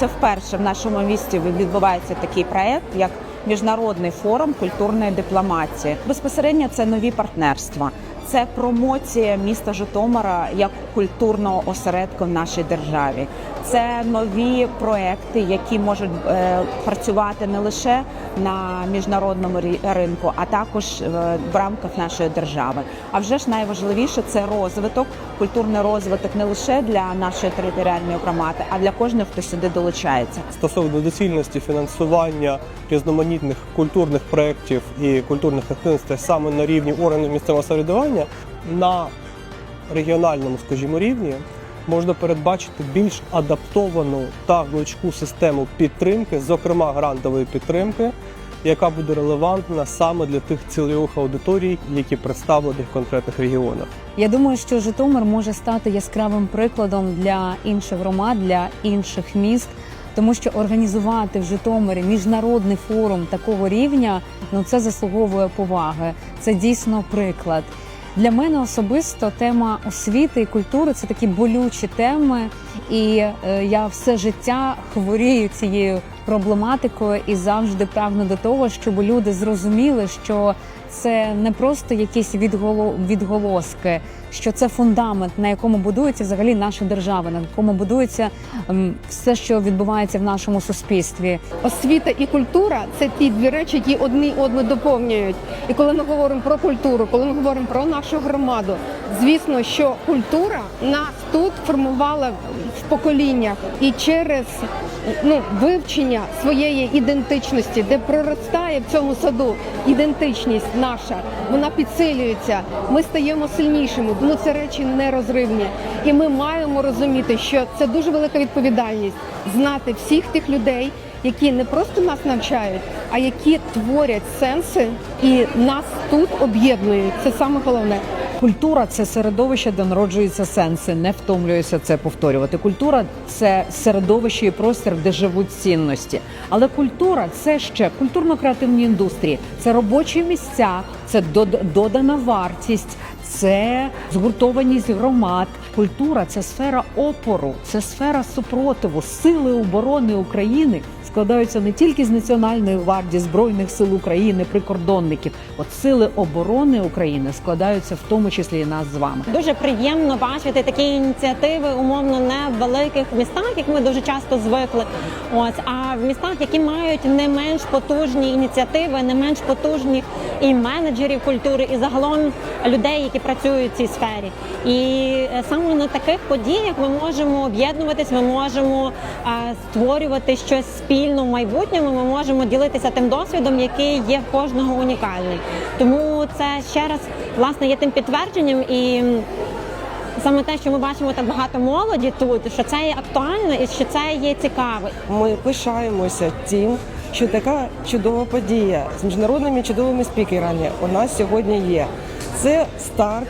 це вперше в нашому місті відбувається такий проект, як міжнародний форум культурної дипломатії. Безпосередньо це нові партнерства. Це промоція міста Житомира як культурного осередку в нашій державі. Це нові проекти, які можуть е, працювати не лише на міжнародному ринку, а також е, в рамках нашої держави. А вже ж найважливіше це розвиток, культурний розвиток не лише для нашої територіальної громади, а для кожного, хто сюди долучається. стосовно доцільності фінансування різноманітних культурних проєктів і культурних активностей саме на рівні органів місцевого самоврядування на регіональному, скажімо, рівні можна передбачити більш адаптовану та гнучку систему підтримки, зокрема грантової підтримки, яка буде релевантна саме для тих цільових аудиторій, які представлені в конкретних регіонах. Я думаю, що Житомир може стати яскравим прикладом для інших громад, для інших міст, тому що організувати в Житомирі міжнародний форум такого рівня ну це заслуговує поваги. Це дійсно приклад. Для мене особисто тема освіти і культури це такі болючі теми, і е, я все життя хворію цією проблематикою і завжди прагну до того, щоб люди зрозуміли, що це не просто якісь відголо... відголоски, що це фундамент, на якому будується взагалі наша держава, на якому будується ем, все, що відбувається в нашому суспільстві. Освіта і культура це ті дві речі, які одні одну доповнюють. І коли ми говоримо про культуру, коли ми говоримо про нашу громаду, звісно, що культура нас тут формувала в поколіннях і через ну, вивчення своєї ідентичності, де проростає в цьому саду ідентичність наша, вона підсилюється. Ми стаємо сильнішими. Ну це речі нерозривні. І ми маємо розуміти, що це дуже велика відповідальність знати всіх тих людей, які не просто нас навчають, а які творять сенси і нас тут об'єднують. Це саме головне. Культура це середовище, де народжуються сенси. Не втомлююся це повторювати. Культура це середовище і простір, де живуть цінності. Але культура це ще культурно-креативні індустрії, це робочі місця, це додана вартість. Це згуртованість громад. Культура це сфера опору, це сфера супротиву. Сили оборони України складаються не тільки з Національної гвардії, Збройних сил України, прикордонників. От сили оборони України складаються в тому числі і нас з вами. Дуже приємно бачити такі ініціативи, умовно не в великих містах, як ми дуже часто звикли. Ось а в містах, які мають не менш потужні ініціативи, не менш потужні і менеджерів культури, і загалом людей, які працюють в цій сфері. І е, саме на таких подіях ми можемо об'єднуватись, ми можемо е, створювати щось спільно в майбутньому. Ми можемо ділитися тим досвідом, який є в кожного унікальний. Тому це ще раз власне є тим підтвердженням і. Саме те, що ми бачимо так багато молоді тут, що це є актуально і що це є цікаво. Ми пишаємося тим, що така чудова подія з міжнародними чудовими спікерами у нас сьогодні є. Це старт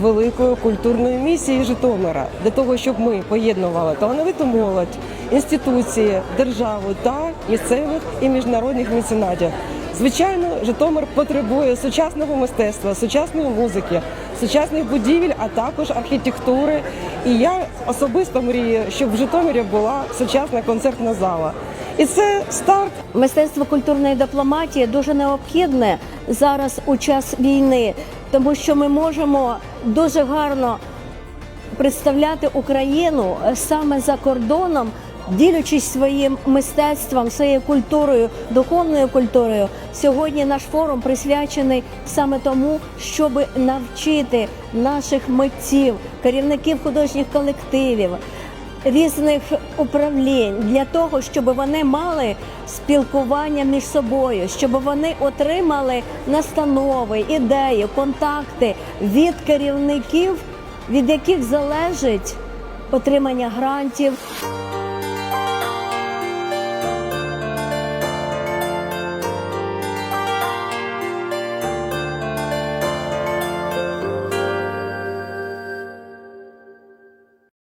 великої культурної місії Житомира для того, щоб ми поєднували талановиту молодь, інституції, державу та місцевих і міжнародних меценатів. Звичайно, Житомир потребує сучасного мистецтва, сучасної музики, сучасних будівель, а також архітектури. І я особисто мрію, щоб в Житомирі була сучасна концертна зала. І це старт Мистецтво культурної дипломатії дуже необхідне зараз у час війни, тому що ми можемо дуже гарно представляти Україну саме за кордоном, ділячись своїм мистецтвом, своєю культурою, духовною культурою. Сьогодні наш форум присвячений саме тому, щоб навчити наших митців, керівників художніх колективів. Різних управлінь для того, щоб вони мали спілкування між собою, щоб вони отримали настанови, ідеї, контакти від керівників, від яких залежить отримання грантів.